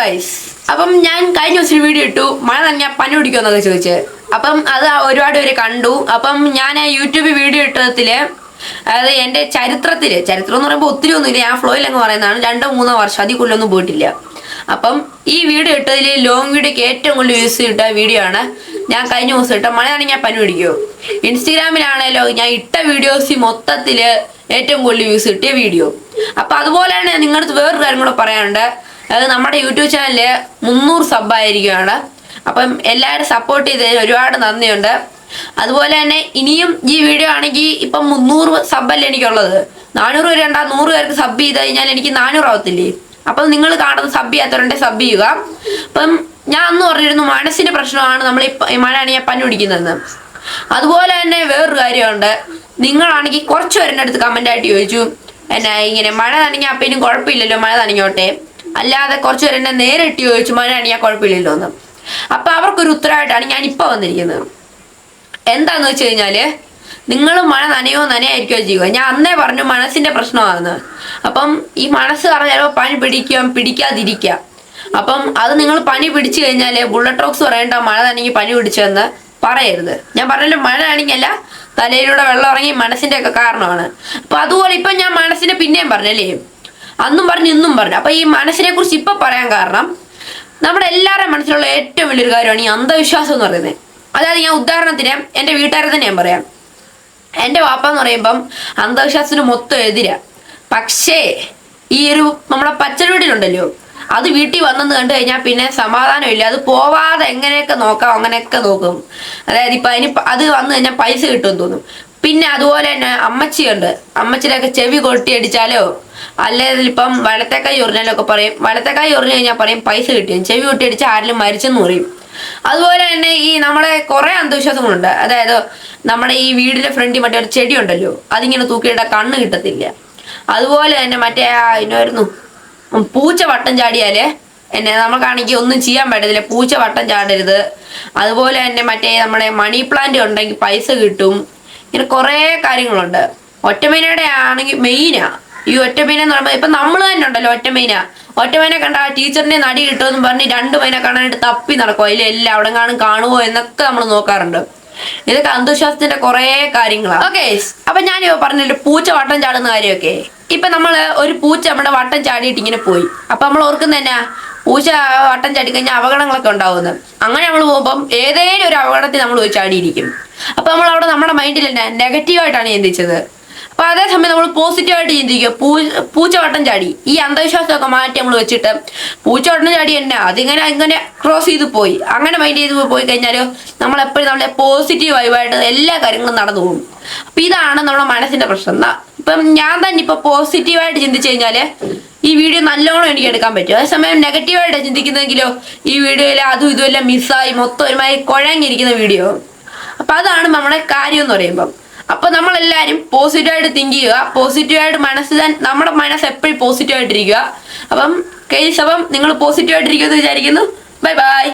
Guys അപ്പം ഞാൻ കഴിഞ്ഞ ദിവസം വീഡിയോ ഇട്ടു. മഴ ഞാൻ പനി പിടിക്കുമെന്നൊക്കെ ചോദിച്ച്. അപ്പം അത് ഒരുപാട് പേര് കണ്ടു. അപ്പം ഞാൻ യൂട്യൂബ് വീഡിയോ ഇട്ടതിൽ അതായത് എന്റെ ചരിത്രത്തിൽ ചരിത്രം എന്ന് പറയുമ്പോൾ ഒത്തിരി ഒന്നുമില്ല ഞാൻ ഫ്ലോയിൽ അങ്ങ് പറയുന്നതാണ്. രണ്ടോ മൂന്നോ വർഷം അതിൽ കൂടുതലൊന്നും പോയിട്ടില്ല. അപ്പം ഈ വീഡിയോ ഇട്ടതിൽ ലോങ് വീഡിയോക്ക് ഏറ്റവും കൂടുതൽ യൂസ് ചെയ്തിട്ട വീഡിയോ ആണ് ഞാൻ കഴിഞ്ഞ ദിവസം ഇട്ട മഴ ഞാൻ പനി പിടിക്കുമോ ഇൻസ്റ്റഗ്രാമിലാണല്ലോ ഞാൻ ഇട്ട വീഡിയോസ് മൊത്തത്തിൽ ഏറ്റവും കൂടുതൽ യൂസ് കിട്ടിയ വീഡിയോ അപ്പൊ അതുപോലെ തന്നെ നിങ്ങളുടെ വേറൊരു കാര്യം കൂടെ പറയാനുണ്ട്. അത് നമ്മുടെ യൂട്യൂബ് ചാനലിൽ മുന്നൂറ് സബ് ആയിരിക്കുകയാണ്. അപ്പം എല്ലാവരും സപ്പോർട്ട് ചെയ്തതിന് ഒരുപാട് നന്ദിയുണ്ട്. അതുപോലെ തന്നെ ഇനിയും ഈ വീഡിയോ ആണെങ്കിൽ ഇപ്പം മുന്നൂറ് സബല്ലേ എനിക്കുള്ളത്. നാനൂറ് പേര് ഉണ്ടാ നൂറ് പേർക്ക് സബ് ചെയ്ത് കഴിഞ്ഞാൽ എനിക്ക് നാനൂറ് ആവത്തില്ലേ? അപ്പം നിങ്ങൾ കാണുന്ന സബ് ചെയ്യാത്തവരുണ്ടെ സബ് ചെയ്യുക. അപ്പം ഞാൻ അന്ന് പറഞ്ഞിരുന്നു മനസ്സിന്റെ പ്രശ്നമാണ് നമ്മൾ ഈ മഴയാണ് ഞാൻ പഞ്ഞു പിടിക്കുന്നതെന്ന് അതുപോലെ തന്നെ വേറൊരു കാര്യമുണ്ട്. നിങ്ങളാണെങ്കിൽ കുറച്ച് പേരുടെ അടുത്ത് കമന്റ് ആയിട്ട് ചോദിച്ചു. എന്നാ ഇങ്ങനെ മഴ നനഞ്ഞാൽ അപ്പം ഇനി കുഴപ്പമില്ലല്ലോ മഴ നനഞ്ഞോട്ടെ. അല്ലാതെ കുറച്ച് പേര് എന്നെ നേരിട്ട് ചോദിച്ചു മഴയാണ് ഞാൻ കുഴപ്പമില്ലല്ലോ എന്ന്. അപ്പൊ അവർക്കൊരു ഉത്തരവായിട്ടാണ് ഞാൻ ഇപ്പൊ വന്നിരിക്കുന്നത്. എന്താന്ന് വെച്ച് കഴിഞ്ഞാൽ നിങ്ങൾ മഴ നനയോ നനയായിരിക്കോ ചെയ്യുക. ഞാൻ അന്നേ പറഞ്ഞു മനസ്സിന്റെ പ്രശ്നമാണെന്ന്. അപ്പം ഈ മനസ്സ് പറഞ്ഞ ചിലപ്പോൾ പനി പിടിക്കാം പിടിക്കാതിരിക്കുക അപ്പം അത് നിങ്ങൾ പനി പിടിച്ചു കഴിഞ്ഞാൽ ബുള്ളറ്റ് റോക്സ് പറയേണ്ട മഴ നനങ്ങി പനി പിടിച്ചെന്ന് പറയരുത്. ഞാൻ പറഞ്ഞല്ലോ മഴ നനങ്ങിയല്ല തലയിലൂടെ വെള്ളം ഇറങ്ങി മനസ്സിന്റെ ഒക്കെ കാരണമാണ്. അപ്പൊ അതുപോലെ ഇപ്പൊ ഞാൻ മനസ്സിനെ പിന്നെയും പറഞ്ഞല്ലേ? അന്നും പറഞ്ഞു ഇന്നും പറഞ്ഞു. അപ്പൊ ഈ മനസ്സിനെ കുറിച്ച് ഇപ്പൊ പറയാൻ കാരണം നമ്മുടെ എല്ലാവരുടെ മനസ്സിലുള്ള ഏറ്റവും വലിയൊരു കാര്യമാണ് ഈ അന്ധവിശ്വാസം എന്ന് പറയുന്നത്. അതായത് ഞാൻ ഉദാഹരണത്തിന് എന്റെ വീട്ടുകാരെ തന്നെ ഞാൻ പറയാം. എന്റെ വാപ്പ എന്ന് പറയുമ്പം അന്ധവിശ്വാസത്തിന് മൊത്തം എതിരാ. പക്ഷേ ഈ ഒരു നമ്മളെ പച്ചടി വീട്ടിലുണ്ടല്ലോ അത് വീട്ടിൽ വന്നെന്ന് കണ്ടു കഴിഞ്ഞാൽ പിന്നെ സമാധാനമില്ല. അത് പോവാതെ എങ്ങനെയൊക്കെ നോക്കാം അങ്ങനെയൊക്കെ നോക്കും. അതായത് ഇപ്പൊ അതിന് അത് വന്നു കഴിഞ്ഞാൽ പൈസ കിട്ടുമെന്ന് തോന്നും. പിന്നെ അതുപോലെ തന്നെ അമ്മച്ചിയുണ്ട്. അമ്മച്ചിയുടെയൊക്കെ ചെവി കൊട്ടി കൊട്ടിയടിച്ചാലോ? അല്ലെങ്കിൽ ഇപ്പം വലത്തേക്കായി ഉറിഞ്ഞാലൊക്കെ പറയും. വലത്തേക്കായി ഉറിഞ്ഞു കഴിഞ്ഞാൽ പറയും പൈസ കിട്ടിയും? ചെവി കൊട്ടിയടിച്ചാൽ ആരിലും മരിച്ചെന്ന് പറയും. അതുപോലെ തന്നെ ഈ നമ്മളെ കുറെ അന്ധവിശ്വാസങ്ങളുണ്ട്. അതായത് നമ്മുടെ ഈ വീടിന്റെ ഫ്രണ്ടിൽ മറ്റേ ഒരു ചെടി ഉണ്ടല്ലോ അതിങ്ങനെ തൂക്കിയിട്ട കണ്ണ് കിട്ടത്തില്ല. അതുപോലെ തന്നെ മറ്റേ ഇന്നായിരുന്നു പൂച്ച വട്ടം ചാടിയാലേ? എന്നെ നമുക്കാണെങ്കിൽ ഒന്നും ചെയ്യാൻ പറ്റത്തില്ല. പൂച്ച വട്ടം ചാടരുത്. അതുപോലെ തന്നെ മറ്റേ നമ്മുടെ മണി പ്ലാന്റ് ഉണ്ടെങ്കിൽ പൈസ കിട്ടും. ഇങ്ങനെ കുറേ കാര്യങ്ങളുണ്ട്. ഒറ്റമീനയുടെ ആണെങ്കിൽ മെയിനാ. ഈ ഒറ്റമീന എന്ന് പറയുമ്പോൾ ഇപ്പൊ നമ്മൾ തന്നെ ഉണ്ടല്ലോ ഒറ്റമീന. ഒറ്റമീനെ കണ്ട ആ ടീച്ചറിനെ നടി കിട്ടുമെന്ന് പറഞ്ഞ് രണ്ട് മീനെ കാണാനായിട്ട് തപ്പി നടക്കും. അതിൽ എല്ലാം അവിടെ കാണും കാണുമോ എന്നൊക്കെ നമ്മൾ നോക്കാറുണ്ട്. ഇതൊക്കെ അന്ധവിശ്വാസത്തിന്റെ കുറേ കാര്യങ്ങളാണ് ഓക്കെ അപ്പൊ ഞാൻ പറഞ്ഞില്ല പൂച്ച വട്ടം ചാടുന്ന കാര്യമൊക്കെ? ഇപ്പൊ നമ്മൾ ഒരു പൂച്ച നമ്മുടെ വട്ടം ചാടിയിട്ട് ഇങ്ങനെ പോയി. അപ്പൊ നമ്മൾ ഓർക്കുന്ന തന്നെ പൂച്ച വട്ടം ചാടി കഴിഞ്ഞാൽ അപകടങ്ങളൊക്കെ ഉണ്ടാവുന്നത്. അങ്ങനെ നമ്മൾ പോകുമ്പം ഏതെങ്കിലും ഒരു അപകടത്തിൽ നമ്മൾ ചാടിയിരിക്കും. അപ്പൊ നമ്മൾ അവിടെ നമ്മുടെ മൈൻഡിൽ നെഗറ്റീവായിട്ടാണ് ചിന്തിച്ചത്. അപ്പൊ അതേസമയം നമ്മൾ പോസിറ്റീവായിട്ട് ചിന്തിക്കുക പൂ പൂച്ച വട്ടം ചാടി. ഈ അന്ധവിശ്വാസമൊക്കെ മാറ്റി നമ്മൾ വെച്ചിട്ട് പൂച്ച വട്ടം ചാടി തന്നെ അതിങ്ങനെ ഇങ്ങനെ ക്രോസ് ചെയ്ത് പോയി. അങ്ങനെ മൈൻഡ് ചെയ്ത് പോയി കഴിഞ്ഞാലോ നമ്മൾ എപ്പോഴും നമ്മളെ പോസിറ്റീവ് വൈബായിട്ട് എല്ലാ കാര്യങ്ങളും നടന്നു പോകും. അപ്പൊ ഇതാണ് നമ്മുടെ മനസ്സിന്റെ പ്രശ്നം. ഇപ്പം ഞാൻ തന്നെ ഇപ്പൊ പോസിറ്റീവായിട്ട് ചിന്തിച്ചു കഴിഞ്ഞാൽ ഈ വീഡിയോ നല്ലോണം എനിക്ക് എടുക്കാൻ പറ്റും. അതേസമയം നെഗറ്റീവായിട്ട് ചിന്തിക്കുന്നെങ്കിലോ ഈ വീഡിയോയിൽ അതും ഇതുമെല്ലാം മിസ്സായി മൊത്തം ഒരുമാതിരി കുഴങ്ങിയിരിക്കുന്ന വീഡിയോ. അപ്പൊ അതാണ് നമ്മുടെ കാര്യം എന്ന് പറയുമ്പം. അപ്പൊ നമ്മളെല്ലാരും പോസിറ്റീവായിട്ട് തിങ്ക് ചെയ്യുക. പോസിറ്റീവായിട്ട് മനസ്സ് തന്നെ നമ്മുടെ മനസ്സ് എപ്പോഴും പോസിറ്റീവായിട്ടിരിക്കുക അപ്പം കേസ് അപ്പം നിങ്ങൾ പോസിറ്റീവായിട്ടിരിക്കുമെന്ന് വിചാരിക്കുന്നു. Bye bye